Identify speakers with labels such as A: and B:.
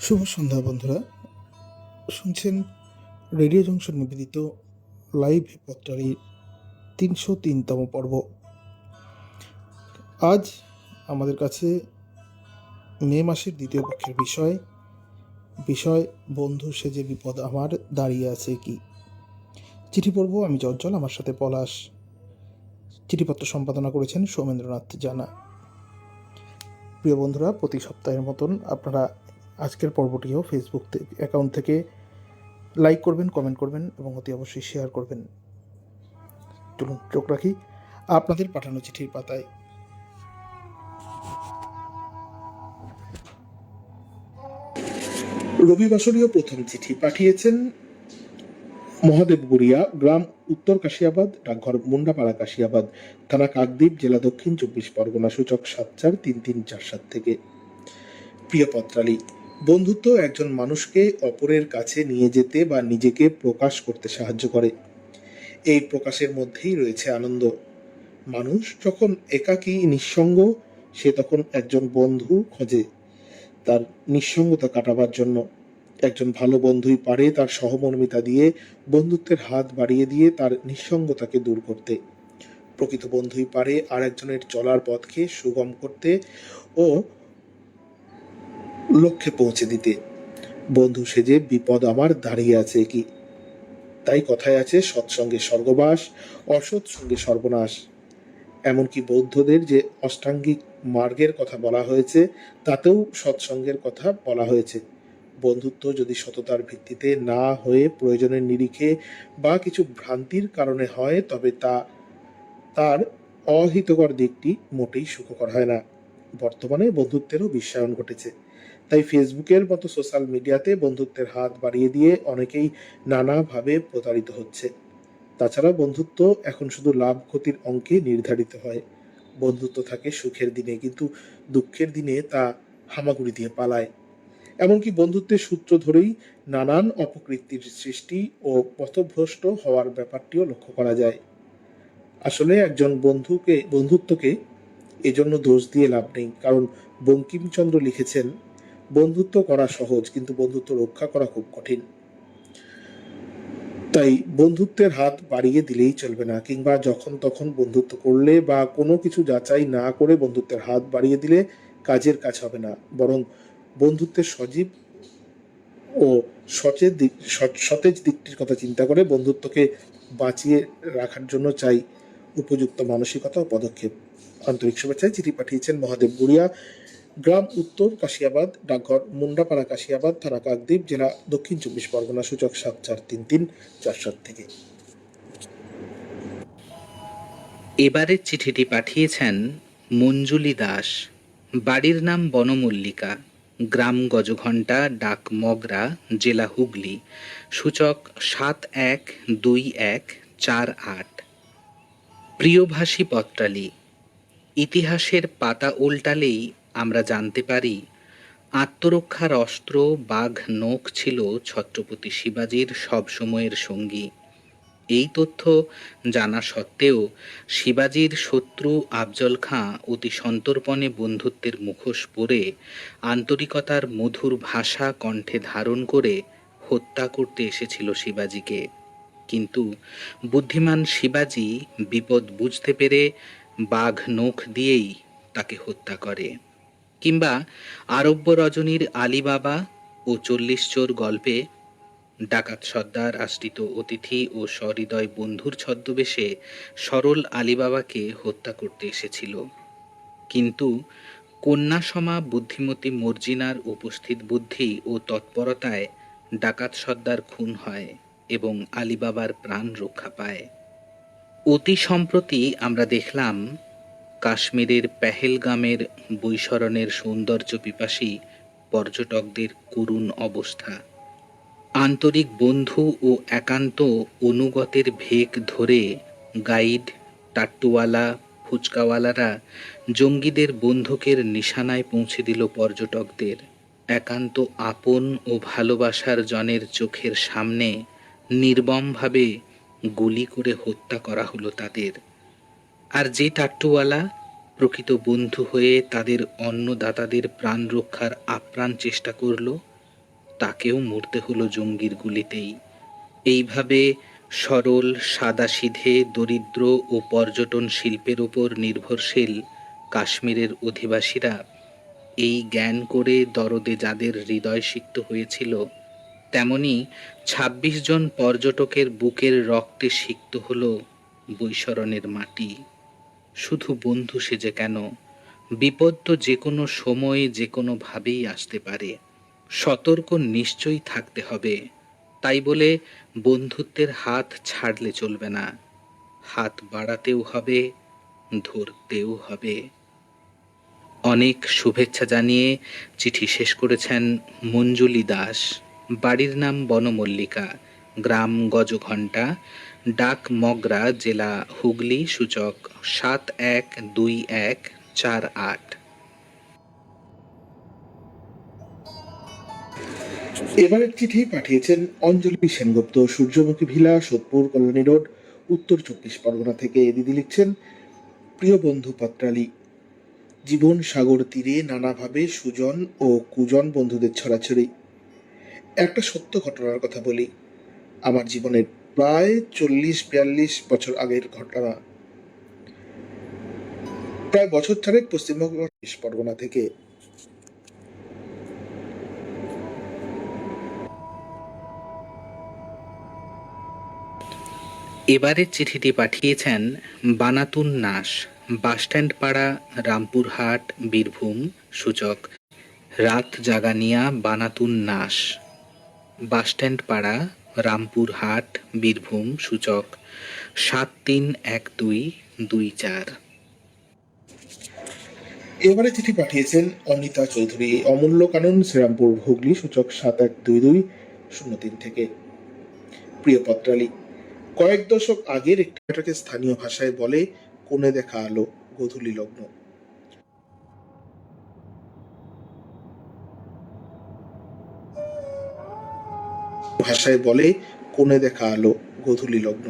A: শুভ সন্ধ্যা, বন্ধুরা। শুনছেন রেডিও জংশন নিবেদিত লাইভ পত্রারির তিনশো তিনতম পর্ব। আজ আমাদের কাছে মে মাসের দ্বিতীয় পক্ষের বিষয়। বিষয়, বন্ধু সেজে বিপদ আমার দাঁড়িয়ে আছে কি? চিঠি পড়ব আমি জজ্জল আমার সাথে পলাশ। চিঠিপত্র সম্পাদনা করেছেন সৌমেন্দ্রনাথ জানা। প্রিয় বন্ধুরা, প্রতি সপ্তাহের মতন আপনারা আজকের পর্বটিও ফেসবুক অ্যাকাউন্ট থেকে লাইক করবেন কমেন্ট করবেন এবং অতি অবশ্যই শেয়ার করবেন। চলুন, চোখ রাখি আপনাদের পাঠানো চিঠির পাতায়। রবিবাসরীয় প্রথম চিঠি পাঠিয়েছেন মহাদেব গুড়িয়া গ্রাম উত্তর কাশিয়াবাদ, ডাকঘর মুন্ডাপাড়া কাশিয়াবাদ, থানা কাকদ্বীপ, জেলা দক্ষিণ চব্বিশ পরগনা সূচক সাত চার তিন তিন চার সাত থেকে। প্রিয় পত্রালী বন্ধুত্ব একজন মানুষকে অপরের কাছে নিয়ে যেতে বা নিজেকে প্রকাশ করতে সাহায্য করে। এই প্রকাশের মধ্যেই রয়েছে আনন্দ। মানুষ যখন একাকী, নিঃসঙ্গ, সে তখন একজন বন্ধু খোঁজে তার নিঃসঙ্গতা কাটাবার জন্য। একজন ভালো বন্ধুই পারে তার সহমর্মিতা দিয়ে, বন্ধুত্বের হাত বাড়িয়ে দিয়ে তার নিঃসঙ্গতাকে দূর করতে। প্রকৃত বন্ধুই পারে আর একজনের চলার পথকে সুগম করতে ও লক্ষ্যে পৌঁছে দিতে। বন্ধু সেজে বিপদ আমার দাঁড়িয়ে আছে কি? তাই কথায় আছে, সৎসঙ্গে স্বর্গবাস, অসৎ সঙ্গে সর্বনাশ। এমনকি বৌদ্ধদের যে অষ্টাঙ্গিক মার্গের কথা বলা হয়েছে, তাতেও সৎসঙ্গের কথা বলা হয়েছে। বন্ধুত্ব যদি সততার ভিত্তিতে না হয়ে প্রয়োজনের নিরিখে বা কিছু ভ্রান্তির কারণে হয়, তবে তা, তার অহিতকর দিকটি মোটেই সুখকর হয় না। বর্তমানে বন্ধুত্বেরও বিশ্বায়ন ঘটেছে। তাই ফেসবুকের মতো সোশ্যাল মিডিয়াতে বন্ধুত্বের হাত বাড়িয়ে দিয়ে অনেকেই নানাভাবে প্রতারিত হচ্ছে। তাছাড়া বন্ধুত্ব এখন শুধু লাভ ক্ষতির অঙ্কে নির্ধারিত হয়। বন্ধুত্ব থাকে সুখের দিনে, কিন্তু দুঃখের দিনে তা হামাগুড়ি দিয়ে পালায়। এমনকি বন্ধুত্বের সূত্র ধরেই নানান অপকৃতির সৃষ্টি ও পথভ্রষ্ট হওয়ার ব্যাপারটিও লক্ষ্য করা যায়। আসলে একজন বন্ধুকে, বন্ধুত্বকে এজন্য দোষ দিয়ে লাভ নেই, কারণ বঙ্কিমচন্দ্র লিখেছেন বন্ধুত্ব করা সহজ, কিন্তু বন্ধুত্ব রক্ষা করা খুব কঠিন। তাই বন্ধুত্বের হাত বাড়িয়ে দিলেই চলবে না, কিংবা যখন তখন বন্ধুত্ব করলে বা কোনো কিছু যাচাই না করে বন্ধুত্বের হাত বাড়িয়ে দিলে কাজের কাজ হবে না। বরং বন্ধুত্বের সজীব ও সচেত দিক সতেজ দিকটির কথা চিন্তা করে বন্ধুত্বকে বাঁচিয়ে রাখার জন্য চাই উপযুক্ত মানসিকতা ও পদক্ষেপ। আন্তরিক শুভেচ্ছায় চিঠি পাঠিয়েছেন মহাদেব গুড়িয়া। গ্রাম উত্তর কাশিয়াবাদ, ডাকঘর মুন্ডাপাড়া কাশিয়াবাদ, থানা কাকদ্বীপ, জেলা দক্ষিণ চব্বিশ পরগনা, সূচক সাত চার তিন তিন চার সাত থেকে।
B: এবারের চিঠিটি পাঠিয়েছেন মঞ্জুলি দাস। বাড়ির নাম বনমল্লিকা। গ্রাম গজঘণ্টা, ডাক মগরা, জেলা হুগলি। সূচক সাত এক দুই এক চার আট। প্রিয়ভাষী পত্রালী। ইতিহাসের পাতা উল্টালেই আমরা জানতে পারি, আত্মরক্ষার অস্ত্র, বাঘ, নখ ছিল ছত্রপতি শিবাজির সবসময়ের সঙ্গী। এই তথ্য জানা সত্ত্বেও শিবাজির শত্রু আফজল খাঁ অতি সন্তর্পণে বন্ধুত্বের মুখোশ পরে আন্তরিকতার মধুর ভাষা কণ্ঠে ধারণ করে হত্যা করতে এসেছিল শিবাজিকে। কিন্তু বুদ্ধিমান শিবাজি বিপদ বুঝতে পেরে বাঘ, নখ দিয়েই তাকে হত্যা করে। কিংবা আরব্য রজনীর আলিবাবা ও চল্লিশ চোর গল্পে ডাকাত সর্দার আশ্রিত অতিথি ও সহৃদয় বন্ধুর ছদ্মবেশে সরল আলীবাবাকে হত্যা করতে এসেছিল। কিন্তু কন্যাসমা বুদ্ধিমতী মর্জিনার উপস্থিত বুদ্ধি ও তৎপরতায় ডাকাত সর্দার খুন হয় এবং আলীবাবার প্রাণ রক্ষা পায়। অতি সম্প্রতি আমরা দেখলাম কাশ্মীরের পেহেলগামের বৈশরণের সৌন্দর্য পিপাসী পর্যটকদের করুণ অবস্থা। আন্তরিক বন্ধু ও একান্ত অনুগতের ভেক ধরে গাইড, টাট্টুওয়ালা, ফুচকাওয়ালারা জঙ্গিদের বন্ধুকের নিশানায় পৌঁছে দিল পর্যটকদের। একান্ত আপন ও ভালোবাসার জনের চোখের সামনে নির্মমভাবে গুলি করে হত্যা করা হলো তাদের। আর যে টাট্টুওয়ালা প্রকৃত বন্ধু হয়ে তাদের অন্নদাতাদের প্রাণ রক্ষার আপ্রাণ চেষ্টা করল, তাকেও মরতে হলো জঙ্গির গুলিতেই। এইভাবে সরল, সাদাসিধে, দরিদ্র ও পর্যটন শিল্পের ওপর নির্ভরশীল কাশ্মীরের অধিবাসীরা এই জ্ঞান করে দরদে যাদের হৃদয় সিক্ত হয়েছিল, তেমনি ২৬ জন পর্যটকের বুকের রক্তে সিক্ত হলো বৈশরণের মাটি। শুধু বন্ধু সেজে কেন? বিপদ তো যে কোনো সময়ে যে কোনোভাবেই আসতে পারে। সতর্ক নিশ্চয়ই থাকতে হবে। তাই বলে বন্ধুত্বের হাত ছাড়লে চলবে না। হাত বাড়াতেও হবে, ধরতেও হবে। অনেক শুভেচ্ছা জানিয়ে চিঠি শেষ করেছেন মঞ্জুলি দাস। বাড়ির নাম বনমল্লিকা। গ্রাম গজঘণ্টা। ডাক মগরা জেলা হুগলি সূচক সাত এক দুই এক চার আট।
A: এবারের চিঠি পাঠিয়েছেন অঞ্জলি সেনগুপ্ত, সূর্যমুখী ভিলা, সোদপুর, কল্যাণী রোড, উত্তর চব্বিশ পরগনা থেকে দিদি লিখছেন, প্রিয় বন্ধু পত্রালী, জীবন সাগর তীরে নানাভাবে সুজন ও কুজন বন্ধুদের ছড়াছড়ি। একটা সত্য ঘটনার কথা বলি, আমার জীবনের প্রায় চল্লিশ, বিয়াল্লিশ বছর আগের ঘটনা। প্রায় বছর চারেক পশ্চিমবঙ্গ চব্বিশ পরগনা থেকে।
B: এবারের চিঠিটি পাঠিয়েছেন বানাতুন নাস বাসস্ট্যান্ড পাড়া রামপুরহাট, বীরভূম, সূচক। রাত জাগানিয়া বানাতুন নাস বাসস্ট্যান্ড পাড়া রামপুরহাট, বীরভূম, সূচক সাত তিন এক দুই দুই চার।
A: এবারে চিঠি পাঠিয়েছেন অনিতা চৌধুরী। অমূল্য কানন, শ্রীরামপুর হুগলি, সূচক সাত এক দুই দুই, শূন্য তিন থেকে। প্রিয় পত্রালী, কয়েক দশক আগের একটি স্থানীয় ভাষায় বলে, কোণে দেখা আলো, গোধূলি লগ্ন। ভাষায় বলে কোণে দেখা আলো গধূলি লগ্ন।